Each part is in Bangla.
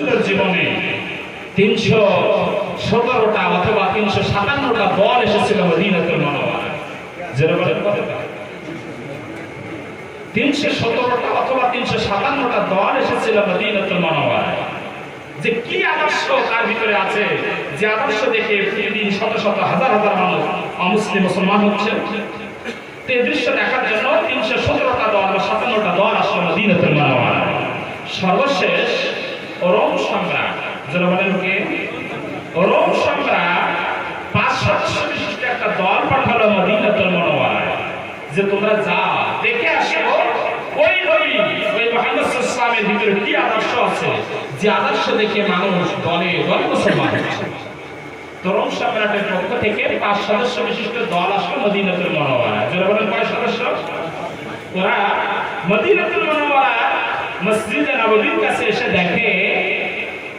জীবনে তিনশো সতেরোটা অথবা তিনশো সাতান্নটা দল এসেছিল মদিনাতুল মনোয়ার যেরকম তিনশো সতেরোটা অথবা তিনশো সাতান্নটা দল এসেছিল মদিনাতুল মনোয়ার যে কি আদর্শ তার ভিতরে আছে? যে আদর্শ দেখে প্রতিদিন শত শত হাজার হাজার মানুষ অমুসলিম মুসলমান হচ্ছে। এই দৃশ্য দেখার জন্য তিনশো সতেরোটা দল বা সাতান্নটা দল আসলো মদিনাতুল মনোয়ার সর্বশেষ রোম সম্রাট যারা বলেন কে রোম সম্রাট পাঁচ সদস্য বিশিষ্ট একটা দল পাঠালো মদিনাতুল মনোয়ার যে তোমরা যা দেখে আসো, ওই নবী, ওই মোহাম্মদ ইসলামের ভিতরে কি আদর্শ আছে? যে আদর্শ দেখে মানুষ দলে দলে মুসলমান তরুণ সম্রাটের পক্ষ থেকে পাঁচ সদস্য বিশিষ্ট দল আসলো মদিনাতুল মনোয়ারা যারা বলেন কয় সদস্য? ওরা মদিনাতুল মনোয়ারা মসজিদে নববীর কাছে এসে দেখে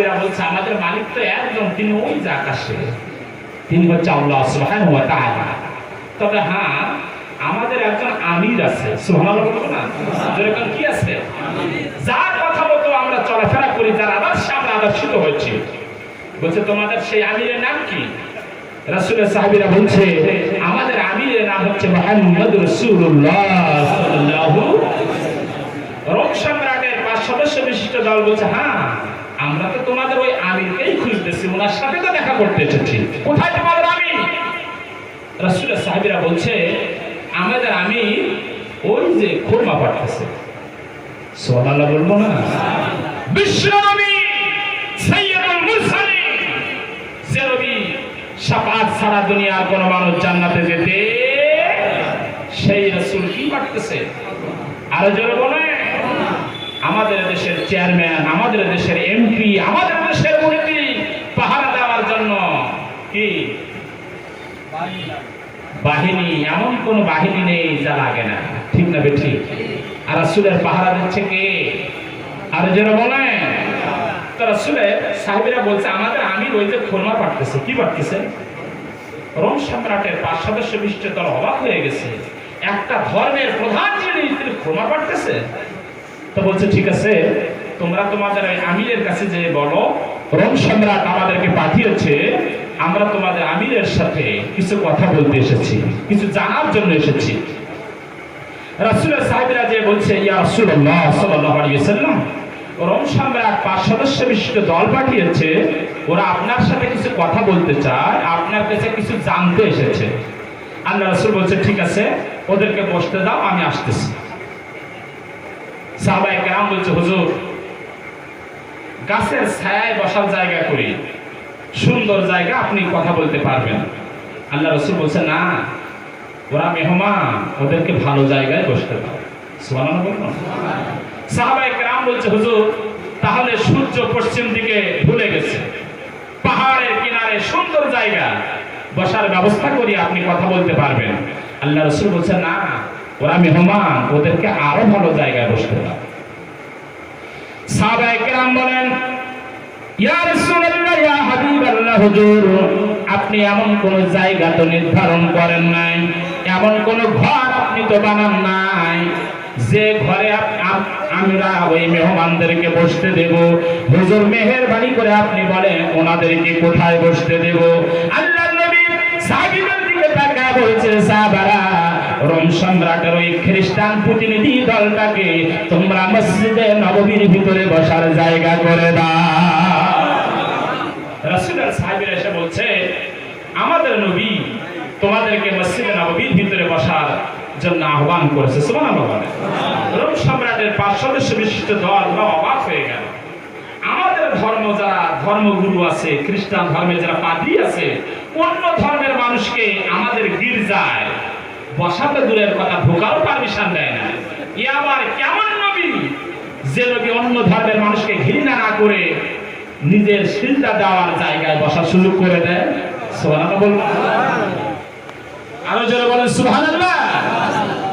সাহাবীরা বলছে আমাদের মালিক তো একজন, তিনি ওই আকাশে। তিনি হচ্ছে আল্লাহ সুবহানাহু ওয়া তাআলা। তবে হ্যাঁ আমাদের একজন আমির আছে। বলব না? কি আছে? যার কথা মতো আমরা চলাফেরা করি, যার আদর্শে আমরা আদর্শিত হয়েছি। বলছে, তোমাদের সেই আমিরের নাম কি? রাসূলের সাহাবীরা বলছে, আমাদের আমিরের নাম হচ্ছে মুহাম্মদ সাল্লাল্লাহু রোম সম্রাটের পাঁচ সদস্য বিশিষ্ট দল বলছে হ্যাঁ আমরা তো তোমাদের ওই আমিরকেই খুঁজতেছি, ওনার সাথে তো দেখা করতে এসেছি। কোথায় তোমাদের আমির? রাসূলের সাহাবীরা বলছে, আমাদের আমি ওই যে খুরমা পাঠাচ্ছে সোহানাল্লাহ বলব না। সারা দুনিয়ার কোন মানুষ জান্নাতে যেতে, সেই রাসূল কি পাঠতেছে আরও জোরে বলে আমাদের দেশের চেয়ারম্যান, আমাদের দেশের এমপি, আমাদের দেশের মন্ত্রী পাহারা দেওয়ার জন্য কি? বাহিনী, এমন কোন বাহিনী নেই যা লাগে না। ঠিক না বে ঠিক আর রাসূলের পাহারা দিচ্ছে কে? আর যারা বলে তো রাসূলের সাহেবেরা বলছে, আমাদের আমির ওই যে খোরমা পাঠতেছে কি পাঠতেছে রোম সম্রাটের পাঁচ সদস্য বিশিষ্ট দল অবাক হয়ে গেছে। একটা ধর্মের প্রধান যিনি, তিনি খোরমা পাঠতেছে তো বলছে, ঠিক আছে, তোমরা তোমাদের ওই আমিরের কাছে যে বলো, রোম সম্রাট আমাদেরকে পাঠিয়েছে, আমরা তোমাদের আমিরের সাথে কিছু কথা বলতে এসেছি, কিছু জানার জন্য এসেছি। রাসূলের সাহেবরা যে বলছে, ইয়া রাসূলুল্লাহ সাল্লাল্লাহু আলাইহি ওয়াসাল্লাম, রোম সম্রাট পাঁচ সদস্য বিশিষ্ট দল পাঠিয়েছে, ওরা আপনার সাথে কিছু কথা বলতে চায়, আপনার কাছে কিছু জানতে এসেছে। আল্লাহ রাসূল বলছে, ঠিক আছে, ওদেরকে বসতে দাও, আমি আসতেছি। সাহাবায়ে কেরাম বলছে, হুজুর, গাছের ছায়ায় বসার জায়গা করি। সুন্দর জায়গা, আপনি কথা বলতে পারবেন। আল্লাহ রসুল বলছে, না, ওরা মেহমান, ওদেরকে ভালো জায়গায় বসতে বলুন সাহাবায়ে কেরাম বলছে, হুজুর, তাহলে সূর্য পশ্চিম দিকে ভুলে গেছে। পাহাড়ের কিনারে সুন্দর জায়গা। বসার ব্যবস্থা করি, আপনি কথা বলতে পারবেন। আল্লাহ রসুল বলছে, না ওরা মেহমান, ওদেরকে আরও ভালো জায়গায় বসতে আপনি এমন কোন জায়গা তো নির্ধারণ করেন নাই, এমন কোন ঘর আপনি তো বানান নাই, যে ঘরে আমরা ওই মেহমানদেরকে বসতে দেব। হুজুর মেহেরবানি করে আপনি বলেন, ওনাদেরকে কোথায় বসতে দেব? আল্লাহ রোম সম্রাটের ওই খ্রিস্টান প্রতিনিধি দলটাকে তোমরা মসজিদে নববীর ভিতরে বসার জায়গা করে দাও। রাসূলের সাহাবীরা এসে বলছে, আমাদের নবী তোমাদেরকে মসজিদে নববীর ভিতরে বসার জন্য আহ্বান করেছে। বলে। রোম সম্রাটের পাঁচ সদস্য বিশিষ্ট দল ওরা অবাক হয়ে গেল। আমাদের ধর্ম যারা, ধর্মগুরু আছে, খ্রিস্টান ধর্মে যারা পাদ্রী আছে, অন্য ধর্মের মানুষকে বসাতে দূরের কথা, ঢোকাও পারমিশন দেয় না। এ আবার কেমন নবী? যে নবী অন্য ধর্মের মানুষকে ঘৃণা না করে নিজের শিলটা দেওয়ার জায়গায় বসার সুযোগ করে দেয়? সুবহানাল্লাহ বলুন। আরও জোরে বলেন, সুবহানাল্লাহ।